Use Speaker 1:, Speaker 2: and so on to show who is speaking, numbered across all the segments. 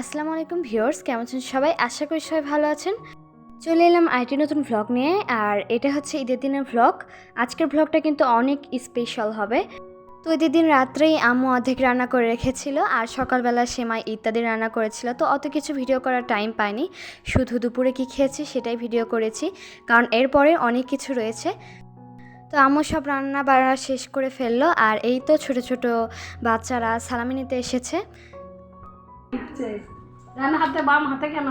Speaker 1: আসসালামু আলাইকুম ভিউয়ার্স, কেমন আছেন সবাই? আশা করি সবাই ভালো আছেন। চলে এলাম আইটি নতুন ভ্লগ নিয়ে, আর এটা হচ্ছে ঈদের দিনের ভ্লগ আজকের ভ্লগটা কিন্তু অনেক স্পেশাল হবে। তো ঈদের দিন রাত্রেই আম্মু অর্ধেক রান্না করে রেখেছিল, আর সকালবেলা সেমাই ইত্যাদি রান্না করেছিল। তো অত কিছু ভিডিও করার টাইম পাইনি। শুধু দুপুরে কি খেয়েছি সেটাই ভিডিও করেছি, কারণ এরপরে অনেক কিছু রয়েছে। তো আম্মু সব রান্না বাড়া শেষ করে ফেলল, আর এই তো ছোট ছোট বাচ্চারা সালামি নিতে এসেছে।
Speaker 2: লাগছে ডান হাতে, বাম হাতে কেন?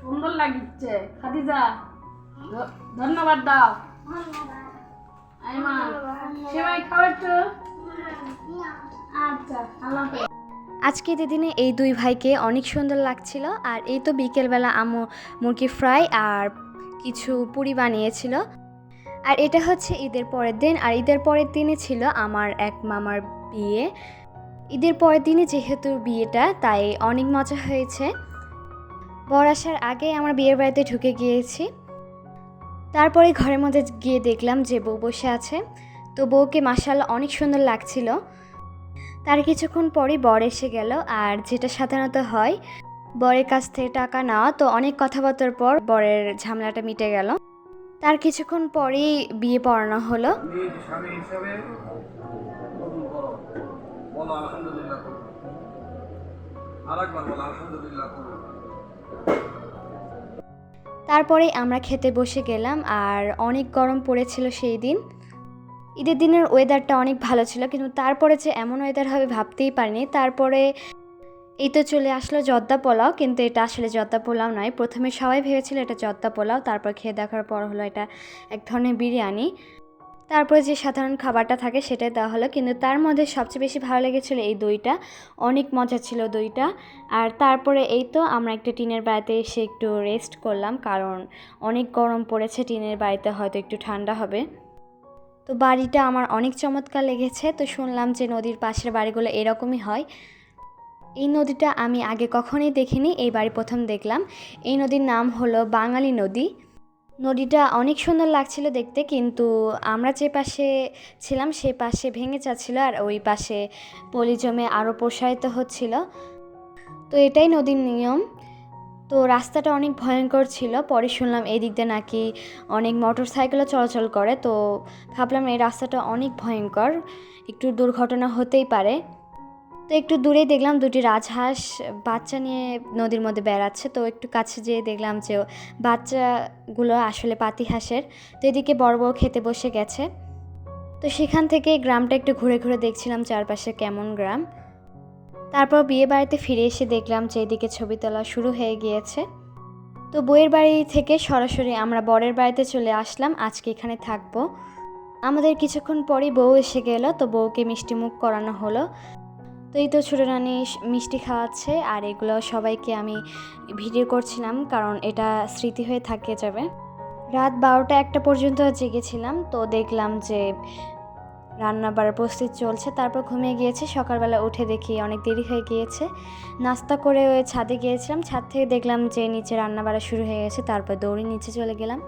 Speaker 2: সুন্দর লাগিচ্ছে খাদিজা, ধন্যবাদ দাও। আচ্ছা
Speaker 1: আজকে দিনে এই দুই ভাইকে অনেক সুন্দর লাগছিল, আর এই তো বিকেলবেলা আম্মু মুরগি ফ্রাই আর কিছু পুরি বানিয়েছিল। আর এটা হচ্ছে ঈদের পরের দিন, আর ঈদের পরের দিনে ছিল আমার এক মামার বিয়ে। ঈদের পরের দিনে যেহেতু বিয়েটা, তাই অনেক মজা হয়েছে। বর আসার আগে আমার বিয়ের বাড়িতে ঢুকে গিয়েছি। তারপরে ঘরের মধ্যে গিয়ে দেখলাম যে বউ বসে আছে। তো বউকে মাসাল্লাহ অনেক সুন্দর লাগছিল। তার কিছুক্ষণ পরই বর এসে গেল, আর যেটা সাধারণত হয়, বরের কাছ থেকে টাকা নেওয়া, তো অনেক কথাবার্তার পর বরের ঝামেলাটা মিটে গেল। তার কিছুক্ষণ পরেই বিয়ে পড়ানো হলো।
Speaker 3: বলো, আলহামদুলিল্লাহ বলো, আলহামদুলিল্লাহ
Speaker 1: তারপরে আমরা খেতে বসে গেলাম আর অনেক গরম পড়েছিল সেই দিন। ঈদের দিনের ওয়েদারটা অনেক ভালো ছিল, কিন্তু তারপরে যে এমন ওয়েদার হবে ভাবতেই পারিনি। তারপরে এই তো চলে আসলো জর্দা পোলাও, কিন্তু এটা আসলে জর্দা পোলাও নয়। প্রথমে সবাই ভেবেছিল এটা জর্দা পোলাও, তারপর খেয়ে দেখার পর হলো এটা এক ধরনের বিরিয়ানি। তারপরে যে সাধারণ খাবারটা থাকে সেটাই দেওয়া হলো। কিন্তু তার মধ্যে সবচেয়ে বেশি ভালো লেগেছিলো এই দইটা। অনেক মজা ছিল দইটা। আর তারপরে এই তো আমরা একটা টিনের বাড়িতে এসে একটু রেস্ট করলাম। কারণ অনেক গরম পড়েছে, টিনের বাড়িতে হয়তো একটু ঠান্ডা হবে। তো বাড়িটা আমার অনেক চমৎকার লেগেছে। তো শুনলাম যে নদীর পাশের বাড়িগুলো এরকমই হয়। এই নদীটা আমি আগে কখনোই দেখিনি, এই বাড়ি প্রথম দেখলাম। এই নদীর নাম হলো বাঙালি নদী। নদীটা অনেক সুন্দর লাগছিল দেখতে, কিন্তু আমরা যে পাশে ছিলাম সে পাশে ভেঙে যাচ্ছিল আর ওই পাশে পলি জমে আরও প্রসারিত হচ্ছিল। তো এটাই নদীর নিয়ম। তো রাস্তাটা অনেক ভয়ঙ্কর ছিল, পরে শুনলাম এই দিক দিয়ে নাকি অনেক মোটর সাইকেলও চলাচল করে, তো ভাবলাম এই রাস্তাটা অনেক ভয়ঙ্কর, একটু দুর্ঘটনা হতেই পারে। তো একটু দূরেই দেখলাম দুটি রাজহাঁস বাচ্চা নিয়ে নদীর মধ্যে বেড়াচ্ছে। তো একটু কাছে যেয়ে দেখলাম যে বাচ্চাগুলো আসলে পাতি হাঁসের। তো এদিকে বড় বড় খেতে বসে গেছে। তো সেখান থেকে গ্রামটা একটু ঘুরে ঘুরে দেখছিলাম চারপাশে কেমন গ্রাম। তারপর বিয়ে বাড়িতে ফিরে এসে দেখলাম যে এদিকে ছবি তোলা শুরু হয়ে গিয়েছে। তো বইয়ের বাড়ি থেকে সরাসরি আমরা বরের বাড়িতে চলে আসলাম, আজকে এখানে থাকব। আমাদের কিছুক্ষণ পরই বউ এসে গেল, তো বউকে মিষ্টি মুখ করানো হলো। তো এই তো ছোটো রানী মিষ্টি খাওয়াচ্ছে, আর এগুলো সবাইকে আমি ভিডিও করছিলাম, কারণ এটা স্মৃতি হয়ে থাকে যাবে। রাত বারোটা একটা পর্যন্ত জেগেছিলাম, তো দেখলাম যে রান্না বাড়ার প্রস্তুতি চলছে, তারপর ঘুমিয়ে গিয়েছে, সকালবেলা উঠে দেখি অনেক দেরি হয়ে গিয়েছে। নাস্তা করে ওই ছাদে গিয়েছিলাম, ছাদ থেকে দেখলাম যে নিচে রান্না বাড়া শুরু হয়ে গেছে, তারপর দৌড়ে নিচে চলে গেলাম।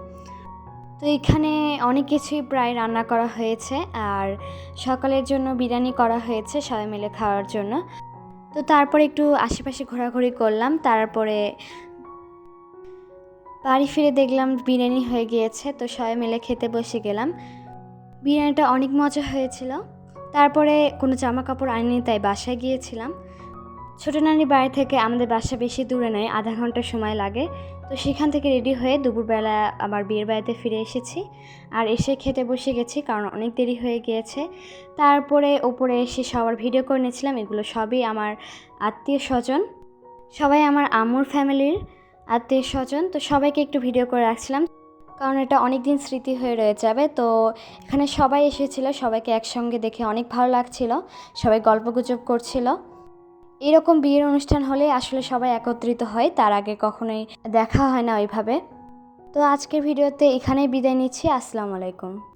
Speaker 1: তো এখানে অনেক কিছুই প্রায় রান্না করা হয়েছে আর সকালের জন্য বিরিয়ানি করা হয়েছে সবাই মিলে খাওয়ার জন্য। তো তারপরে একটু আশেপাশে ঘোরাঘুরি করলাম, তারপরে বাড়ি ফিরে দেখলাম বিরিয়ানি হয়ে গিয়েছে, তো সবাই মিলে খেতে বসে গেলাম। বিরিয়ানিটা অনেক মজা হয়েছিল। তারপরে কোনো জামা কাপড় আনিনি, তাই বাসায় গিয়েছিলাম। ছোটো নানির বাড়ি থেকে আমাদের বাসা বেশি দূরে নয়, আধা ঘণ্টা সময় লাগে। তো সেখান থেকে রেডি হয়ে দুপুরবেলা আবার বিয়ের বাড়িতে ফিরে এসেছি। আর এসে খেতে বসে গেছি, কারণ অনেক দেরি হয়ে গিয়েছে। তারপরে ওপরে এসে সবার ভিডিও করে নিয়েছিলাম, এগুলো সবই আমার আত্মীয় স্বজন। সবাই আমার আম্মুর ফ্যামিলির আত্মীয় স্বজন, তো সবাইকে একটু ভিডিও করে রাখছিলাম, কারণ এটা অনেক দিন স্মৃতি হয়ে রয়ে যাবে। তো এখানে সবাই এসেছিল, সবাইকে একসঙ্গে দেখে অনেক ভালো লাগছিল, সবাই গল্পগুজব করছিল। এরকম বিয়ের অনুষ্ঠান হলে আসলে সবাই একত্রিত হয়, তার আগে কখনোই দেখা হয় না ওইভাবে। তো আজকের ভিডিওতে এখানেই বিদায় নিচ্ছি, আসসালামু আলাইকুম।